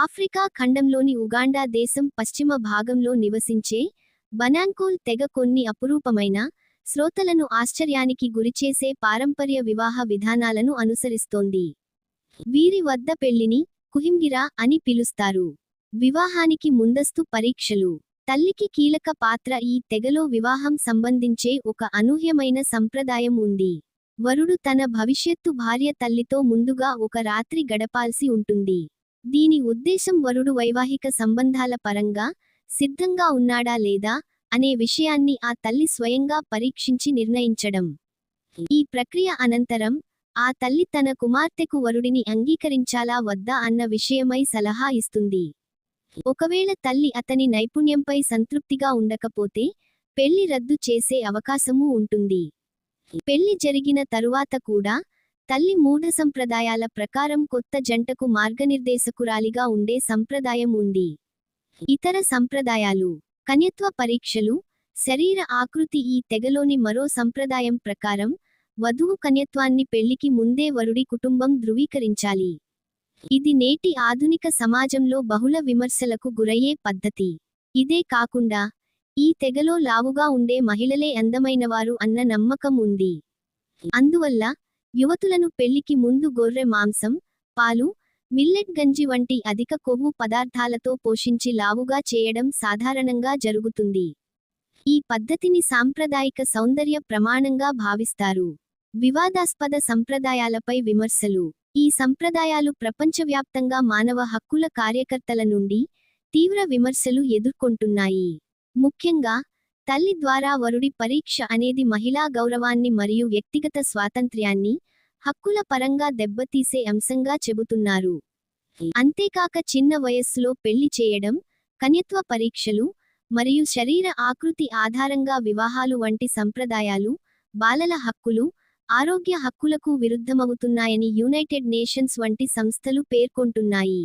Africa ఖండంలోని Uganda దేశం పశ్చిమ భాగంలో నివసించే బనాంకోల్ తెగ కొన్ని అపురూపమైన శ్రోతలను ఆశ్చర్యానికి గురిచేసే పారంపర్య వివాహ విధానాలను అనుసరిస్తోంది. వీరి వద్ద పెళ్ళిని కుహింగిరా అని పిలుస్తారు. వివాహానికి ముందస్తు పరీక్షలు. తల్లికి కీలక పాత్ర ఈ తెగలో వివాహం సంబంధించే ఒక అనూహ్యమైన సంప్రదాయం ఉంది. వరుడు తన భవిష్యత్తు భార్య తల్లితో ముందుగా ఒక రాత్రి గడపాల్సి ఉంటుంది. దీని ఉద్దేశం వరుడు వైవాహిక సంబంధాల పరంగా సిద్ధంగా ఉన్నాడా లేదా అనే విషయాన్ని ఆ తల్లి స్వయంగా పరీక్షించి నిర్ణయించడం. ఈ ప్రక్రియ అనంతరం ఆ తల్లి తన కుమార్తెకు వరుడిని అంగీకరించాలా వద్దా అన్న విషయమై సలహా ఇస్తుంది. ఒకవేళ తల్లి అతని నైపుణ్యంపై సంతృప్తిగా ఉండకపోతే పెళ్ళి రద్దు చేసే అవకాశమూ ఉంటుంది. పెళ్ళి జరిగిన తరువాత కూడా తల్లి మూఢ సంప్రదాయాల ప్రకారం కొత్త జంటకు మార్గనిర్దేశకురాలిగా ఉండే సంప్రదాయం ఉంది. ఇతర సంప్రదాయాలు కన్యత్వ పరీక్షలు శరీర ఆకృతి ఈ తెగలోని మరో సంప్రదాయం ప్రకారం వధువు కన్యత్వాన్ని పెళ్ళికి ముందే వరుడి కుటుంబం ధృవీకరించాలి. ఇది నేటి ఆధునిక సమాజంలో బహుళ విమర్శలకు గురయ్యే పద్ధతి. ఇదే కాకుండా ఈ తెగలో లావుగా ఉండే మహిళలే అందమైనవారు అన్న నమ్మకం ఉంది. అందువల్ల యువతులను పెళ్ళికి ముందు గొర్రె మాంసం పాలు మిల్లెట్ గంజి వంటి అధిక కొవ్వు పదార్థాలతో పోషించి లావుగా చేయడం సాధారణంగా జరుగుతుంది. ఈ పద్ధతిని సాంప్రదాయిక సౌందర్య ప్రమాణంగా భావిస్తారు. వివాదాస్పద సంప్రదాయాలపై విమర్శలు. ఈ సంప్రదాయాలు ప్రపంచవ్యాప్తంగా మానవ హక్కుల కార్యకర్తల నుండి తీవ్ర విమర్శలు ఎదుర్కొంటున్నాయి. ముఖ్యంగా తల్లి ద్వారా వరుడి పరీక్ష అనేది మహిళా గౌరవాన్ని మరియు వ్యక్తిగత స్వాతంత్ర్యాన్ని హక్కుల పరంగా దెబ్బతీసే అంశంగా చెబుతున్నారు. అంతేకాక చిన్న వయస్సులో పెళ్ళి చేయడం కన్యత్వ పరీక్షలు మరియు శరీర ఆకృతి ఆధారంగా వివాహాలు వంటి సంప్రదాయాలు బాలల హక్కులు ఆరోగ్య హక్కులకు విరుద్ధమవుతున్నాయని యునైటెడ్ నేషన్స్ వంటి సంస్థలు పేర్కొంటున్నాయి.